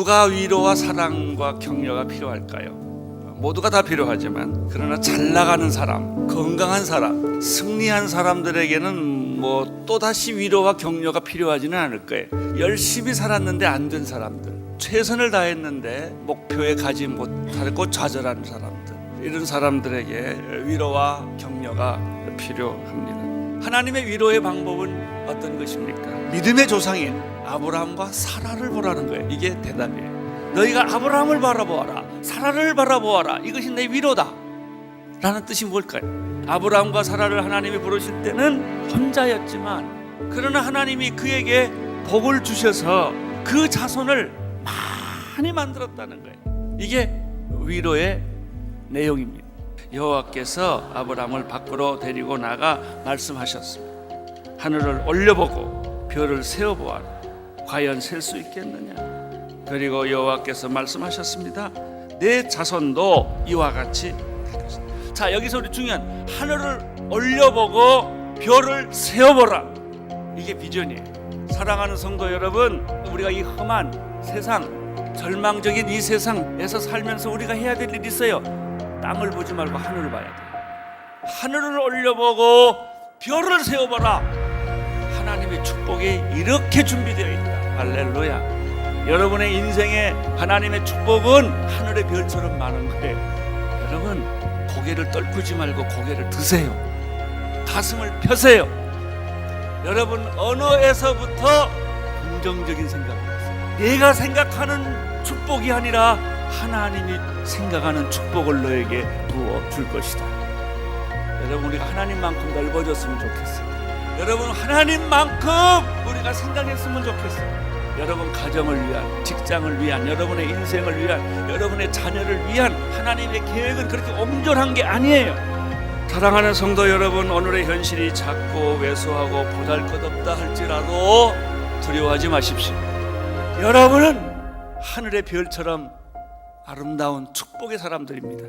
누가 위로와 사랑과 격려가 필요할까요? 모두가 다 필요하지만 그러나 잘 나가는 사람, 건강한 사람, 승리한 사람들에게는 뭐 또다시 위로와 격려가 필요하지는 않을 거예요. 열심히 살았는데 안 된 사람들, 최선을 다했는데 목표에 가지 못하고 좌절한 사람들, 이런 사람들에게 위로와 격려가 필요합니다. 하나님의 위로의 방법은 어떤 것입니까? 믿음의 조상인 아브라함과 사라를 보라는 거예요. 이게 대답이에요. 너희가 아브라함을 바라보아라, 사라를 바라보아라. 이것이 내 위로다. 라는 뜻이 뭘까요? 아브라함과 사라를 하나님이 부르실 때는 혼자였지만 그러나 하나님이 그에게 복을 주셔서 그 자손을 많이 만들었다는 거예요. 이게 위로의 내용입니다. 여호와께서 아브라함을 밖으로 데리고 나가 말씀하셨습니다. 하늘을 올려보고 별을 세어보아라. 과연 셀 수 있겠느냐? 그리고 여호와께서 말씀하셨습니다. 내 자손도 이와 같이 될 것이다. 자 여기서 우리 중요한 하늘을 올려보고 별을 세어보라. 이게 비전이에요. 사랑하는 성도 여러분, 우리가 이 험한 세상, 절망적인 이 세상에서 살면서 우리가 해야 될 일이 있어요. 땅을 보지 말고 하늘을 봐야 돼. 하늘을 올려보고 별을 세어보라. 하나님의 축복이 이렇게 준비되어 있다. 할렐루야. 여러분의 인생에 하나님의 축복은 하늘의 별처럼 많은 거예요. 여러분 고개를 떨구지 말고 고개를 드세요. 가슴을 펴세요. 여러분 언어에서부터 긍정적인 생각을 하세요. 내가 생각하는 축복이 아니라 하나님이 생각하는 축복을 너에게 부어 줄 것이다. 여러분 우리가 하나님만큼 넓어졌으면 좋겠어요. 여러분 하나님만큼 우리가 생각했으면 좋겠어요. 여러분 가정을 위한, 직장을 위한, 여러분의 인생을 위한, 여러분의 자녀를 위한 하나님의 계획은 그렇게 온전한 게 아니에요. 사랑하는 성도 여러분, 오늘의 현실이 작고 왜소하고 보잘것없다 할지라도 두려워하지 마십시오. 여러분은 하늘의 별처럼 아름다운 축복의 사람들입니다.